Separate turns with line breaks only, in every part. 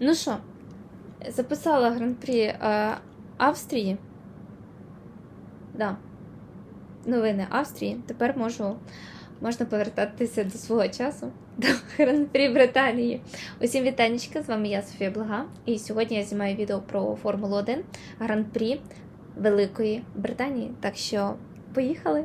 Ну що, записала гран-прі е, Австрії. Да. Новини Австрії. Тепер можу, можна повертатися до свого часу, до гран-прі Британії. Усім вітанечка, з вами я, Софія Блага. І сьогодні я знімаю відео про Формулу 1 гран-прі Великої Британії. Так що поїхали!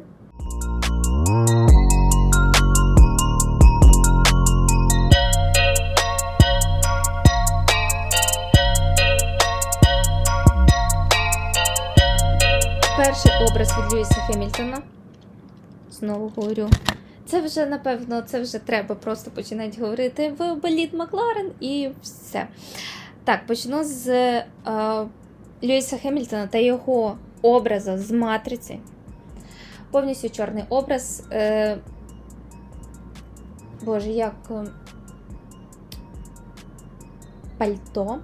Перший образ від Льюіса Хемільтона. Знову говорю. Це вже, напевно, це вже треба просто починати говорити в боліт Макларен і все. Так, почну з е, Льюіса Хемільтона та його образу з матриці. Повністю чорний образ. Е, Боже, як е, пальто.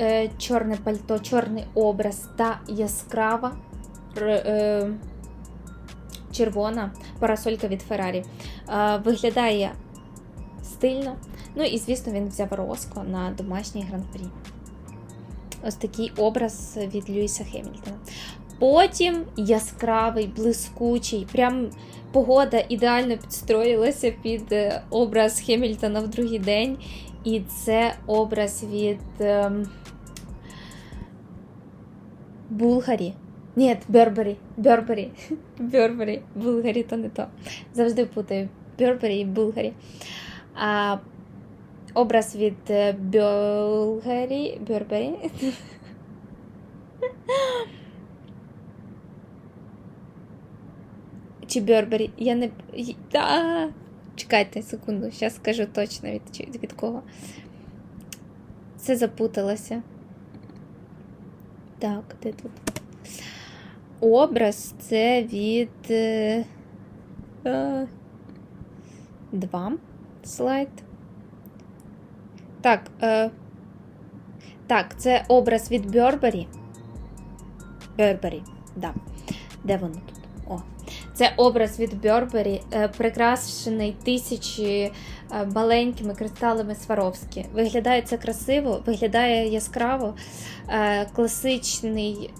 Е, чорне пальто, чорний образ та яскрава е, червона парасолька від Феррарі. Виглядає стильно. Ну і, звісно, він взяв Роско на домашній гран-прі. Ось такий образ від Льюіса Хемільтона. Потім яскравий, блискучий, прям погода ідеально підстроїлася під е, образ Хемільтона в другий день. І це образ від ем, Булгарі. Ні, Бербері. Бербері. Бербері. Булгарі то не то. Завжди путаю Бербері і Булгарі. А, образ від е, Бюлгарі. Бербері. Чи Бербері? Я не. Та... Чекайте секунду, зараз скажу точно від, від кого. Це запуталося. Так, де тут? Образ це від. е, е, Два слайд. Так. Е, так, це образ від Бербері. Бербері, да. Де воно тут? О. Це образ від Бербері, прикрашений тисячі маленькими кристалами Сваровські. Виглядає це красиво, виглядає яскраво. Класичний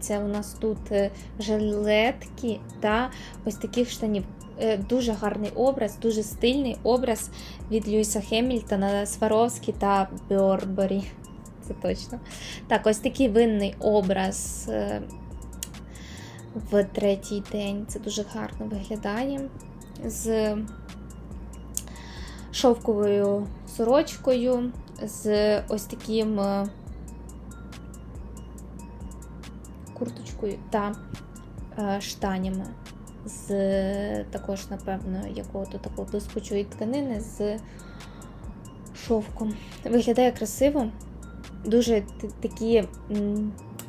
це у нас тут е, жилетки та ось таких штанів. Е, Дуже гарний образ, дуже стильний образ від Льюіса Хемільтона, Сваровські та Бербері. Це точно. Так, ось такий винний образ е, в третій день. Це дуже гарно виглядає. З шовковою сорочкою, з ось таким курточкою та е, штанями. З також, напевно, якого-то такого блискучої тканини з шовком. Виглядає красиво. Дуже такі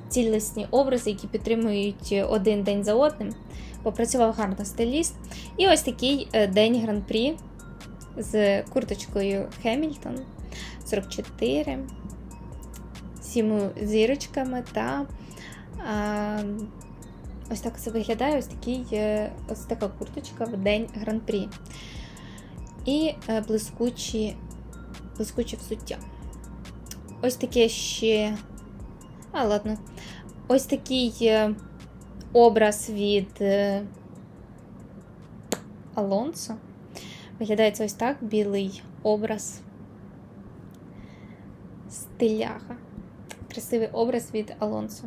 цілісні образи, які підтримують один день за одним. Попрацював гарно стиліст. І ось такий е, день гран-прі з курточкою Хемільтон 44, сіми зірочками та ось так це виглядає ось, такий, е, ось така курточка в день гран-прі. І е, блискучі, блискуче взуття. Ось таке ще. А, ладно. Ось такий е, образ від Алонсо. Виглядає це ось так: білий образ. Стиляга. Красивий образ від Алонсо.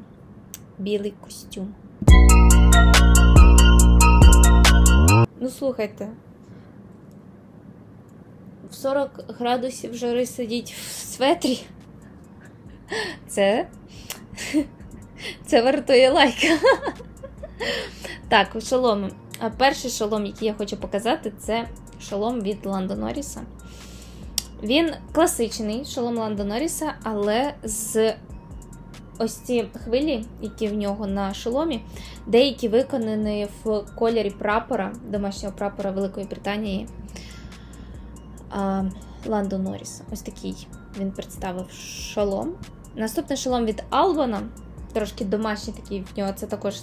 Білий костюм. Ну, слухайте. В 40 градусів жари сидіть в светрі. Це. Це вартує лайка. Так, шоломи. А Перший шолом, який я хочу показати, це шолом від Ландо Норріса. Він класичний шолом Ландо Норріса, але з ось ці хвилі, які в нього на шоломі, деякі виконані в кольорі прапора, домашнього прапора Великої Британії Ландо Норріса. Ось такий він представив шолом. Наступний шолом від Албана. Трошки домашній такий в нього. Це також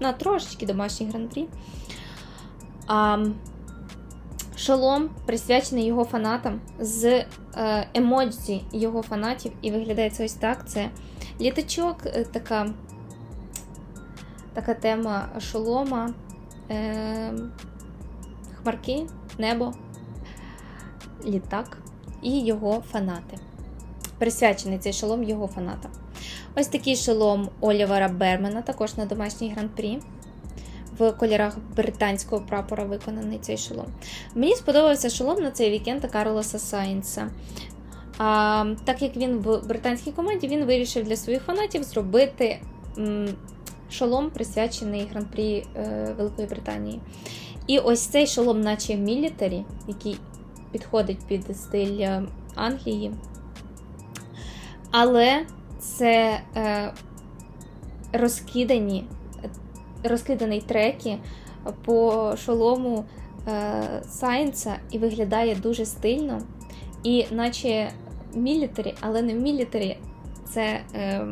ну, трошечки домашній гран-прі. Шолом присвячений його фанатам з е, емоджі його фанатів, і виглядає це ось так. Це літачок, е, така, така тема шолома, е, хмарки, небо, літак і його фанати. Присвячений цей шолом його фанатам. Ось такий шолом Олівера Бермена, також на домашній гран-прі. В кольорах британського прапора виконаний цей шолом. Мені сподобався шолом на цей вікенд Карлоса Сайнса. А, так як він в британській команді, він вирішив для своїх фанатів зробити м, шолом, присвячений гран-прі е, Великої Британії. І ось цей шолом, наче мілітарі, який підходить під стиль е, Англії. Але це е, розкидані, розкиданий треки по шолому е, Сайнса і виглядає дуже стильно. І наче мілітарі, але не мілітарі, це е,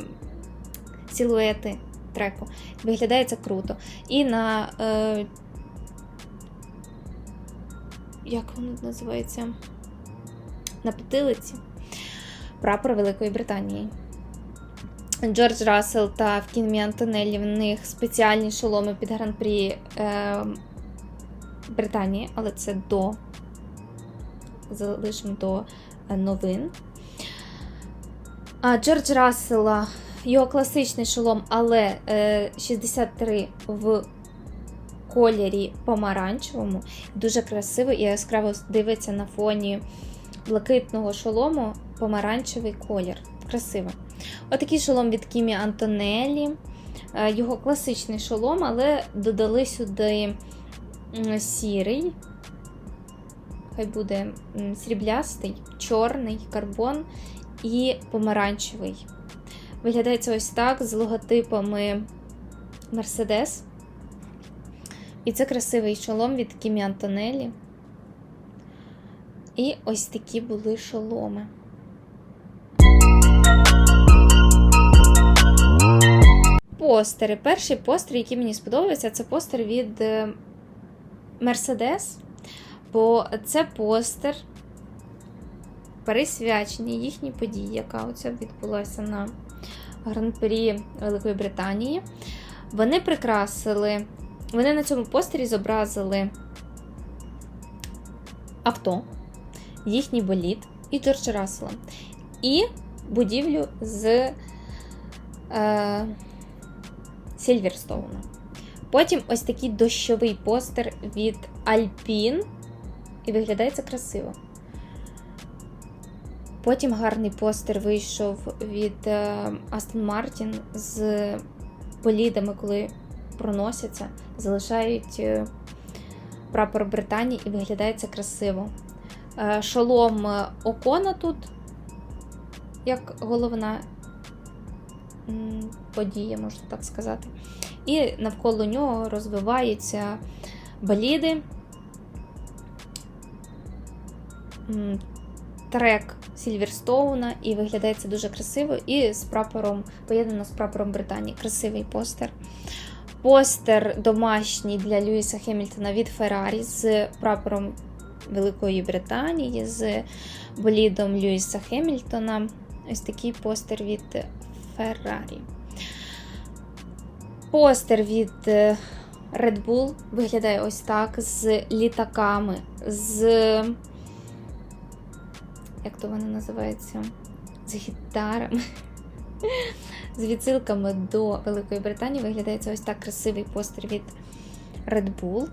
силуети треку. Виглядає це круто. І на. Е, як воно називається? На потилиці прапор Великої Британії. Джордж Рассел та в Кінмі Антонеллі в них спеціальні шоломи під гран-прі е, Британії, але це до залишимо до е, новин. А Джордж Рассела, його класичний шолом, але е, 63 в кольорі помаранчевому. Дуже красиво і яскраво дивиться на фоні блакитного шолому помаранчевий колір. Красиво. Отакий шолом від Кімі Антонелі. Е, Його класичний шолом, але додали сюди сірий. Хай буде сріблястий, чорний карбон і помаранчевий. Виглядає це ось так з логотипами Mercedes. І це красивий шолом від Кімі Антонелі. І ось такі були шоломи. Постери. Перший постер, який мені сподобався, це постер від е, Mercedes. Бо це постер присвячений їхній події, яка оця відбулася на гран-прі Великої Британії. Вони прикрасили, вони на цьому постері зобразили авто, їхній болід і Джорджа Рассела. І будівлю з е, Сільверстоуна. Потім ось такий дощовий постер від Alpine. І виглядає це красиво. Потім гарний постер вийшов від е, Aston Martin з болідами, коли проносяться, залишають е, прапор Британії і виглядає це красиво. Е, Шолом Окона тут, як головна подія, можна так сказати. І навколо нього розвиваються боліди. Трек Сільверстоуна, і виглядає це дуже красиво. І з прапором, поєднано з прапором Британії. Красивий постер. Постер домашній для Льюіса Хемільтона від Феррарі з прапором Великої Британії, з болідом Льюіса Хемільтона. Ось такий постер від Феррарі. Постер від е, Red Bull виглядає ось так: з літаками, з. Як то воно називається? З гітарами. З відсилками до Великої Британії виглядає ось так красивий постер від Red Bull.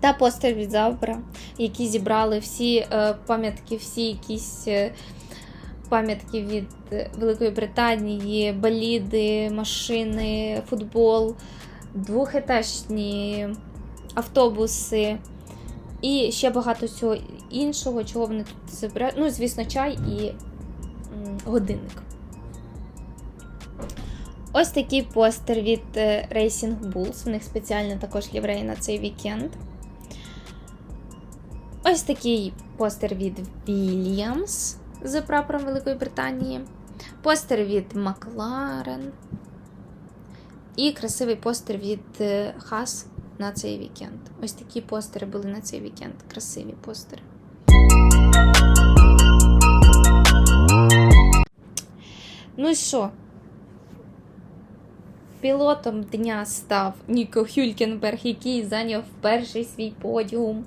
Та постер від Завбра, які зібрали всі е, пам'ятки, всі якісь е, пам'ятки від Великої Британії, боліди, машини, футбол, двохетажні автобуси і ще багато всього іншого, чого вони тут зібрали. Ну, звісно, чай і годинник. Ось такий постер від е, Racing Bulls. В них спеціально також ліврей на цей вікенд. Ось такий постер від Williams з прапором Великої Британії. Постер від Макларен. І красивий постер від е, Haas на цей вікенд. Ось такі постери були на цей вікенд. Красиві постери. Ну і що? Пілотом дня став Ніко Хюлькенберг, який зайняв перший свій подіум.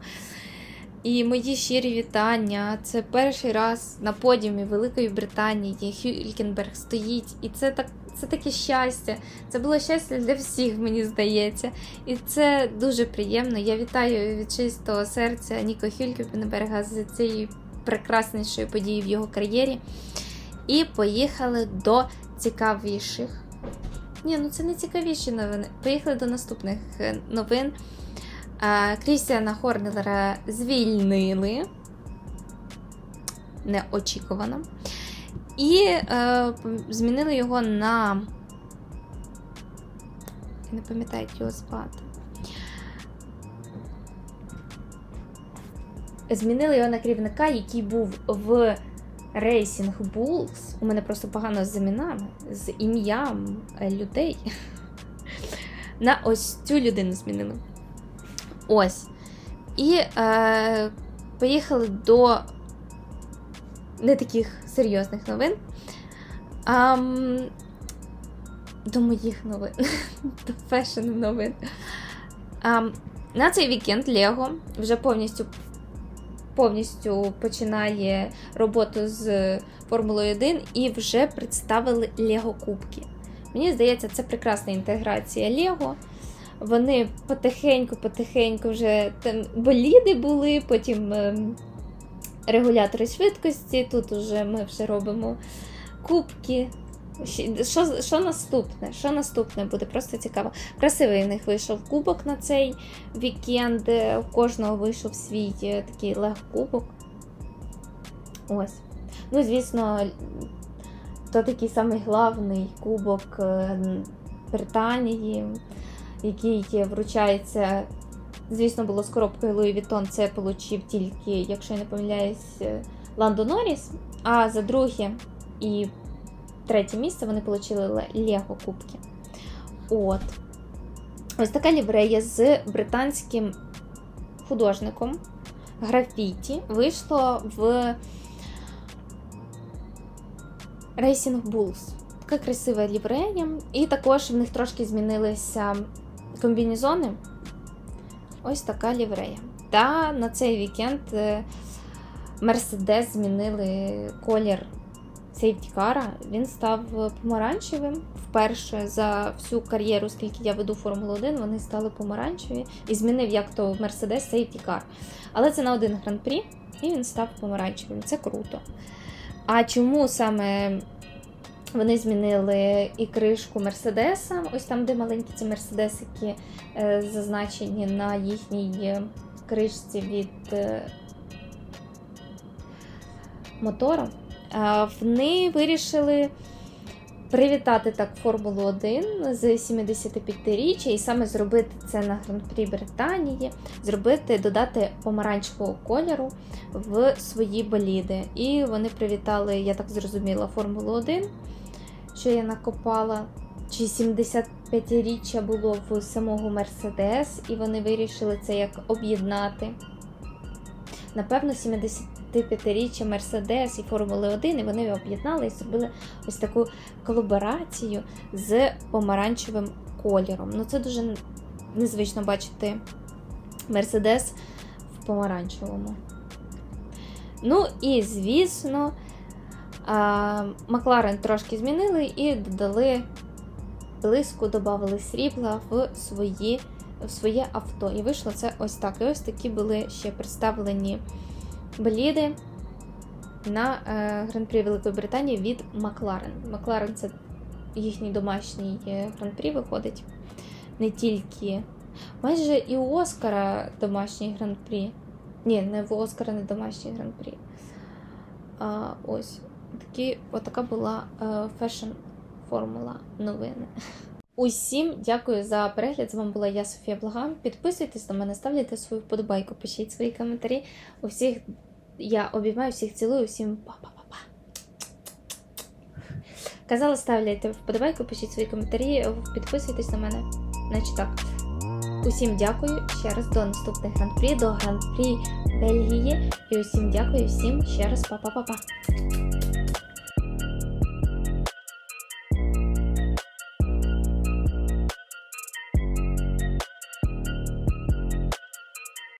І мої щирі вітання. Це перший раз на подіумі Великої Британії Хюлькенберг стоїть. І це так. Це таке щастя. Це було щастя для всіх, мені здається. І це дуже приємно. Я вітаю від чистого серця Ніко Хюлькенберга з цією прекраснішою подією в його кар'єрі. І поїхали до цікавіших. Ні, ну це не цікавіші новини. Поїхали до наступних е, новин. Крістіана Хорнелера звільнили. Неочікувано. І е, змінили його на. Я не пам'ятаю, як його звати. Змінили його на керівника, який був в Racing Bulls. У мене просто погано з іменами, з ім'ям е, людей. На ось цю людину змінили. Ось. І е, поїхали до не таких серйозних новин. А, до моїх новин. до фешн новин. А, на цей вікенд Лего вже повністю повністю починає роботу з Формулою 1 і вже представили Лего Кубки. Мені здається, це прекрасна інтеграція Лего. Вони потихеньку-потихеньку вже там боліди були, потім ем, регулятори швидкості. Тут уже ми вже робимо кубки. Що що наступне? Що наступне буде? Просто цікаво. Красивий в них вийшов кубок на цей вікенд. У кожного вийшов свій е, такий лег-кубок. Ось. Ну, звісно, то такий самий главний кубок е, Британії, який вручається. Звісно, було з коробкою Louis Vuitton, це отримав тільки, якщо я не помиляюсь, Ландо Норріс. А за друге і третє місце вони отримали Лего Кубки. От. Ось така ліврея з британським художником графіті вийшло в Racing Bulls. Така красива ліврея. І також в них трошки змінилися комбінезони. Ось така ліврея. Та на цей вікенд Mercedes змінили колір сейфтікара. Він став помаранчевим. Вперше за всю кар'єру, скільки я веду Формулу 1, вони стали помаранчеві і змінив як то Mercedes сейфтікар. Але це на один гран-прі, і він став помаранчевим. Це круто. А чому саме вони змінили і кришку Мерседеса? Ось там, де маленькі ці мерседесики е, зазначені на їхній кришці від е, мотора. Вони вирішили привітати так Формулу 1 з 75-річчя і саме зробити це на гран-прі Британії, зробити, додати помаранчевого кольору в свої боліди. І вони привітали, я так зрозуміла, Формулу 1, що я накопала. Чи 75-річчя було в самого Мерседес, і вони вирішили це як об'єднати. Напевно, 70 25-річчя Мерседес і Формули 1, і вони об'єднали і зробили ось таку колаборацію з помаранчевим кольором. Ну, це дуже незвично бачити Мерседес в помаранчевому. Ну, і, звісно, Макларен трошки змінили і додали блиску, додали срібла в свої. В своє авто. І вийшло це ось так. І ось такі були ще представлені боліди на е, гран-прі Великої Британії від Макларен. Макларен це їхній домашній е, гран-прі виходить. Не тільки. Майже і у Оскара домашній гран-прі. Ні, не в Оскара не домашній гран-прі. А, Ось такі, отака була фешн-формула новини. Усім дякую за перегляд. З вами була я, Софія Благан. Підписуйтесь на мене, ставляйте свою вподобайку, пишіть свої коментарі. Усіх я обіймаю, всіх цілую, всім па-па-па-па. Казала, ставляйте вподобайку, пишіть свої коментарі, підписуйтесь на мене. Значить так. усім дякую ще раз до наступних гран-прі, до гран-прі Бельгії. І усім дякую, всім ще раз па-па-па-па.